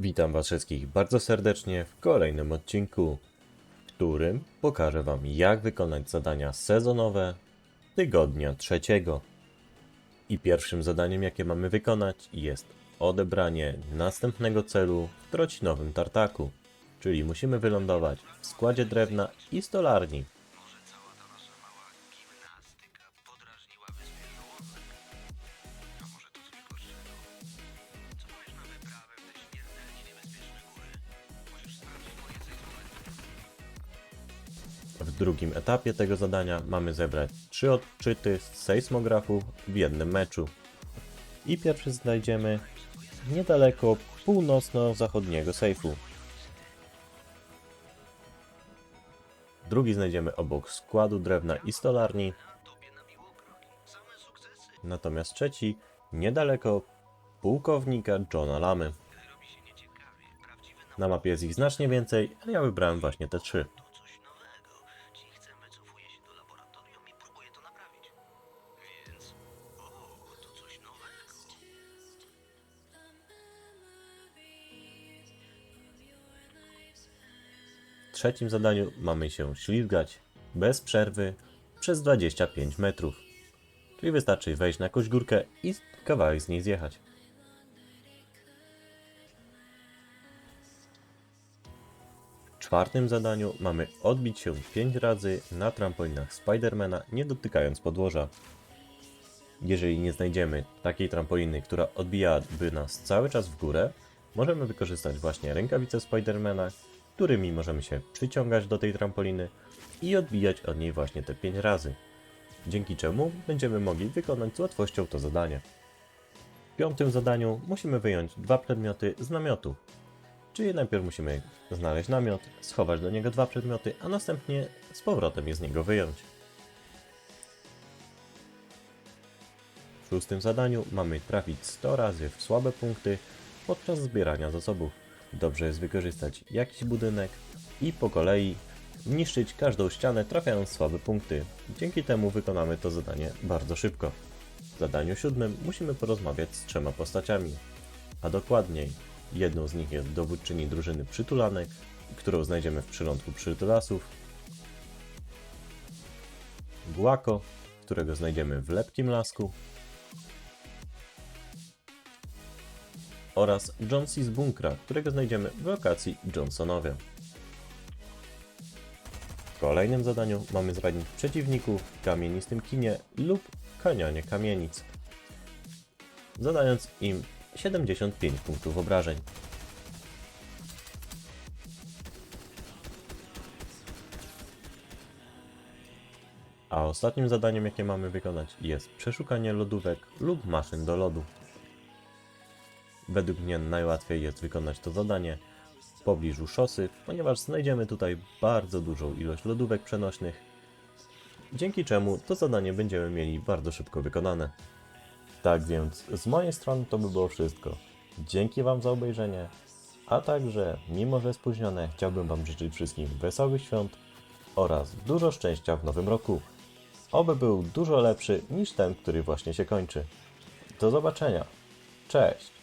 Witam Was wszystkich bardzo serdecznie w kolejnym odcinku, w którym pokażę Wam jak wykonać zadania sezonowe tygodnia trzeciego. I pierwszym zadaniem jakie mamy wykonać jest odebranie następnego celu w trocinowym tartaku, czyli musimy wylądować w składzie drewna i stolarni. Drugim etapie tego zadania mamy zebrać trzy odczyty z sejsmografu w jednym meczu. I pierwszy znajdziemy niedaleko północno-zachodniego sejfu. Drugi znajdziemy obok składu drewna i stolarni. Natomiast trzeci niedaleko pułkownika Johna Lamy. Na mapie jest ich znacznie więcej, ale ja wybrałem właśnie te trzy. Trzecim zadaniu mamy się ślizgać bez przerwy przez 25 metrów. Czyli wystarczy wejść na jakąś górkę i kawałek z niej zjechać. W czwartym zadaniu mamy odbić się 5 razy na trampolinach Spidermana, nie dotykając podłoża. Jeżeli nie znajdziemy takiej trampoliny, która odbijałaby nas cały czas w górę, możemy wykorzystać właśnie rękawice Spidermana, którymi możemy się przyciągać do tej trampoliny i odbijać od niej właśnie te 5 razy. Dzięki czemu będziemy mogli wykonać z łatwością to zadanie. W piątym zadaniu musimy wyjąć dwa przedmioty z namiotu. Czyli najpierw musimy znaleźć namiot, schować do niego dwa przedmioty, a następnie z powrotem je z niego wyjąć. W szóstym zadaniu mamy trafić 100 razy w słabe punkty podczas zbierania zasobów. Dobrze jest wykorzystać jakiś budynek i po kolei niszczyć każdą ścianę trafiając słabe punkty. Dzięki temu wykonamy to zadanie bardzo szybko. W zadaniu siódmym musimy porozmawiać z trzema postaciami, a dokładniej jedną z nich jest dowódczyni drużyny Przytulanek, którą znajdziemy w przylądku Przytulasów, Guako, którego znajdziemy w Lepkim Lasku oraz John C. z bunkra, którego znajdziemy w lokacji Johnsonowie. W kolejnym zadaniu mamy zranić przeciwników w kamienistym kinie lub kanionie kamienic, zadając im 75 punktów obrażeń. A ostatnim zadaniem, jakie mamy wykonać, jest przeszukanie lodówek lub maszyn do lodu. Według mnie najłatwiej jest wykonać to zadanie w pobliżu szosy, ponieważ znajdziemy tutaj bardzo dużą ilość lodówek przenośnych, dzięki czemu to zadanie będziemy mieli bardzo szybko wykonane. Tak więc z mojej strony to by było wszystko. Dzięki Wam za obejrzenie, a także, mimo że spóźnione, chciałbym Wam życzyć wszystkim wesołych świąt oraz dużo szczęścia w nowym roku. Oby był dużo lepszy niż ten, który właśnie się kończy. Do zobaczenia. Cześć!